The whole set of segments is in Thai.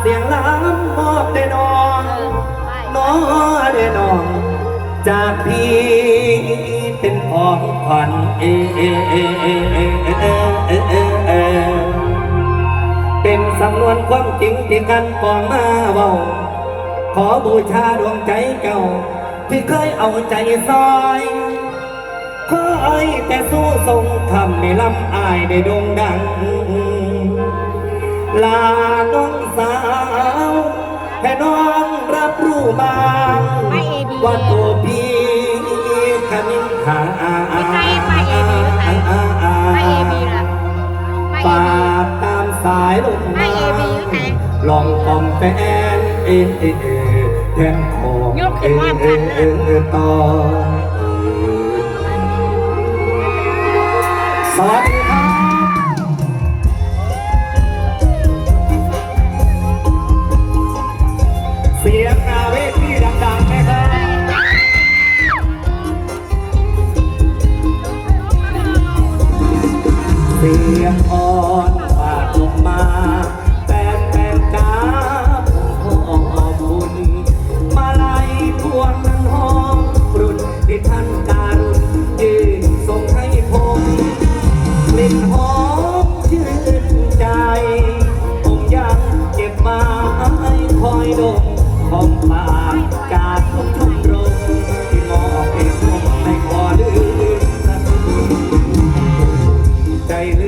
เสียงล้ำมอบได้น้องเอน้อได้น้อง จากพี่เป็นของขวัญเอเอเอเอเอเอเอเอเอเอเป็นสำนวนความจริงที่กันปองมาเบาขอบูชาดวงใจเก่า ที่เคยเอาใจซอยขอให้แต่สู้ทรงทำให้ลำอายได้โด่งดัง ลาน้องส ให้น้องรับรู้บ้างไป AB ว่าตัวพี่ขมิ้นขาไม่ใช่ไป AB หรือไงไปเอบีล่ะไปเอปาบีดตามสายลมไป AB หรือไงลองกล่อมแฟนเอเอเอแทนของยกขึ้นมาพันนะเอเอต่อสวัสดี สียงนาเวทีดังๆนะครับเสียงอ่อนฝากลงมาแฟนแฟนจ้าผมขอบุญมาลายพวงนั้นหอมรุ่นที่ท่าน gayrı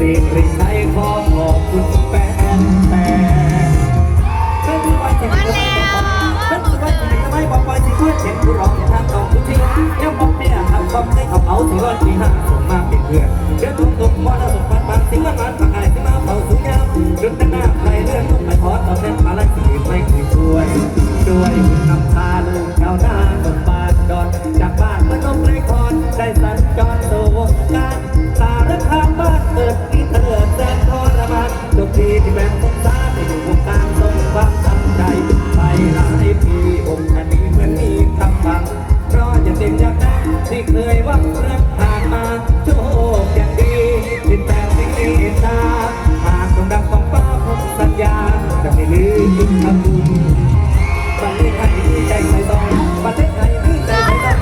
สิริชัยขอขอบคุณแฟนแฟนเป็นวันที่ไม่ได้เป็นวันที่ไม่บอกว่าที่เพื่อนเจ็บผู้ร้องทางต้องทุกทีแล้วบอกเนี่ยทำความได้เขาเอาสิวันที่ห้าส่งมาเป็นเพื่อนเดี๋ยวทุกทุกมอนะสมบันบางสิ่งมันมันปากไอ้ที่มาเผาสูงยาจุดหน้าใครเ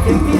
Thank you.